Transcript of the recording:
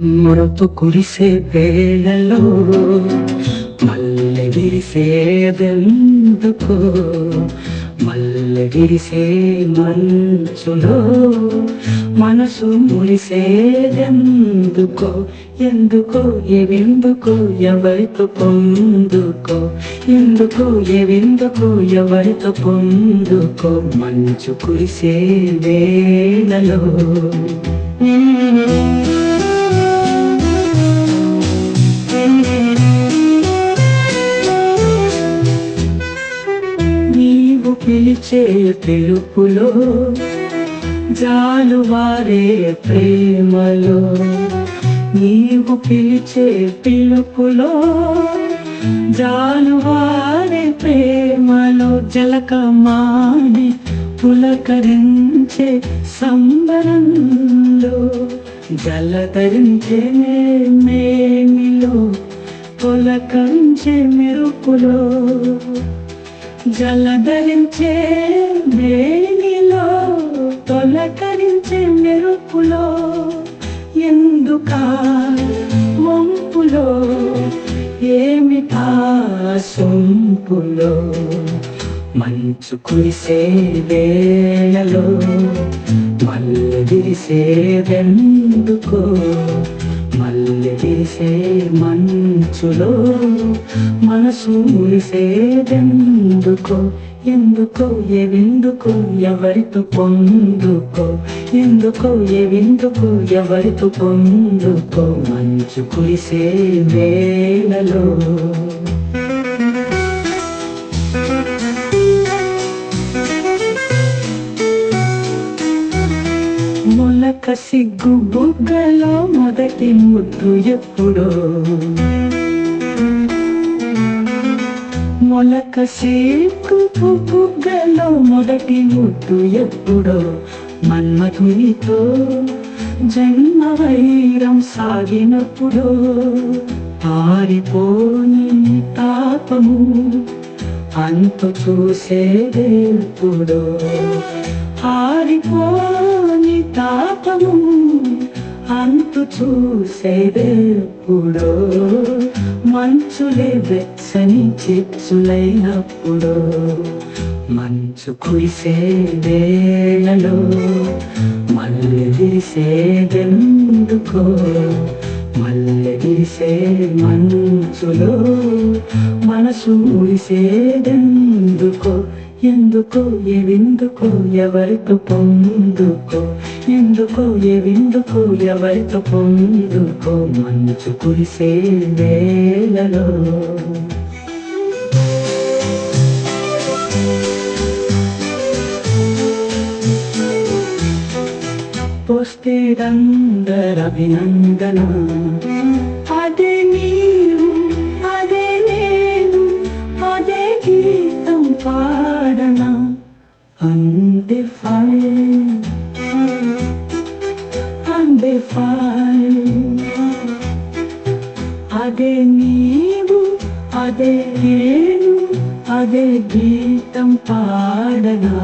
మొరతు కురిసే వేళలో మల్లె విరిసేదెందుకు? మల్లె విరిసే మంచులో మనసు మురిసేదెందుకో? ఎందుకో ఎవిందుకో ఎవరితో పొందుకో? ఎందుకు ఎవిందుకో ఎవరితో పొందుకో? మంచు కురిసే వేళలో. వచ్చే పిలుపులో జాలువారే ప్రేమలో. నీవు పిలిచే పిలుపులో జాలువారే ప్రేమలో జలకమాని పులకరించే సంబరంలో జలతరించే మేమిలో పులకరించే మెరుపులో. జలధరించే వేణిలో తొలకరించే మెరుపులో ఎందుక వంపులో ఏమిటా సొంపులో మంచు కురిసే వేళలో మల్లె విరిసేదెందుకో చేసే మంచులో మనసు మురిసేదెందుకో ఎందుకో ఎవిందుకో ఎవరితో పొందుకో? ఎందుకో ఎవిందుకో ఎవరితో పొందుకో? మంచు కురిసే వేళలో మొలక సిగ్గు బుగ్గలో మొదటి ముద్దు ఎప్పుడో. మొలక సిగ్గు బుగ్గలో మొదటి ముద్దు ఎప్పుడో. మన్మధునితో జన్మ వైరం సాగినప్పుడు. పారిపోని తాపము అంతు చూసేదేపుడో ఆరిపోని తాపము అంతు చూసేదేప్పుడు మంచులే వెచ్చని చిచ్చులైనప్పుడు మంచు కురిసే మల్లె విరిసేదెందుకో మల్లె విరిసే మంచులో మనసు ఉరిసేదెందుకో ఎందుకో ఎవిందుకో ఎవరితో పొందుకో ఎందుకో ఎవిందుకో ఎవరితో పొందుకో మంచు కురిసే వేళలో. పోస్తేదందరభినందన అదే నీ undefined undefined అదే నీవు అదే నేను అదే గీతం పాడనా